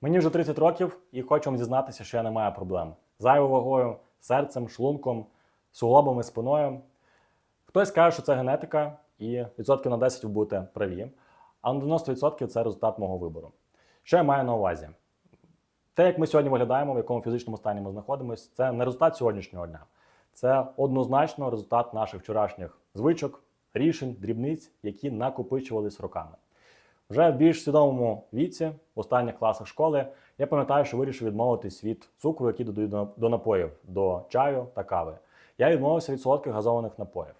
Мені вже 30 років і хочу вам зізнатися, що я не маю проблем зайвою вагою, серцем, шлунком, суглобами, спиною. Хтось каже, що це генетика, і відсотків на 10 ви будете праві, а на 90% це результат мого вибору. Що я маю на увазі? Те, як ми сьогодні виглядаємо, в якому фізичному стані ми знаходимося, це не результат сьогоднішнього дня. Це однозначно результат наших вчорашніх звичок, рішень, дрібниць, які накопичувались роками. Вже в більш свідомому віці, в останніх класах школи, я пам'ятаю, що вирішив відмовитись від цукру, який додають до- напоїв, до чаю та кави. Я відмовився від солодких газованих напоїв.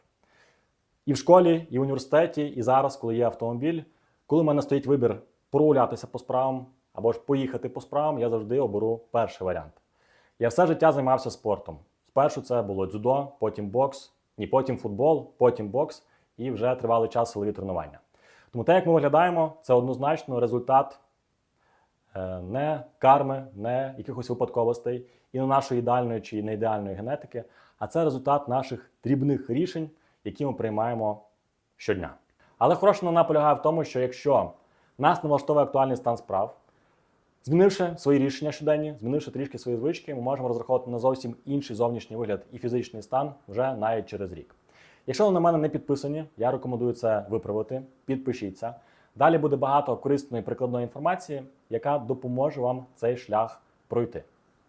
І в школі, і в університеті, і зараз, коли є автомобіль, коли в мене стоїть вибір прогулятися по справам або ж поїхати по справам, я завжди оберу перший варіант. Я все життя займався спортом. Спершу це було дзюдо, потім бокс, ні, потім футбол, потім бокс і вже тривалий час силові тренування. Тому те, як ми виглядаємо, це однозначно результат е, не карми, не якихось випадковостей і не нашої ідеальної чи не ідеальної генетики, а це результат наших дрібних рішень, які ми приймаємо щодня. Але хороша новина полягає в тому, що якщо нас не влаштовує актуальний стан справ, змінивши свої рішення щоденні, змінивши трішки свої звички, ми можемо розраховувати на зовсім інший зовнішній вигляд і фізичний стан вже навіть через рік. Якщо ви на мене не підписані, я рекомендую це виправити. Підпишіться. Далі буде багато корисної прикладної інформації, яка допоможе вам цей шлях пройти.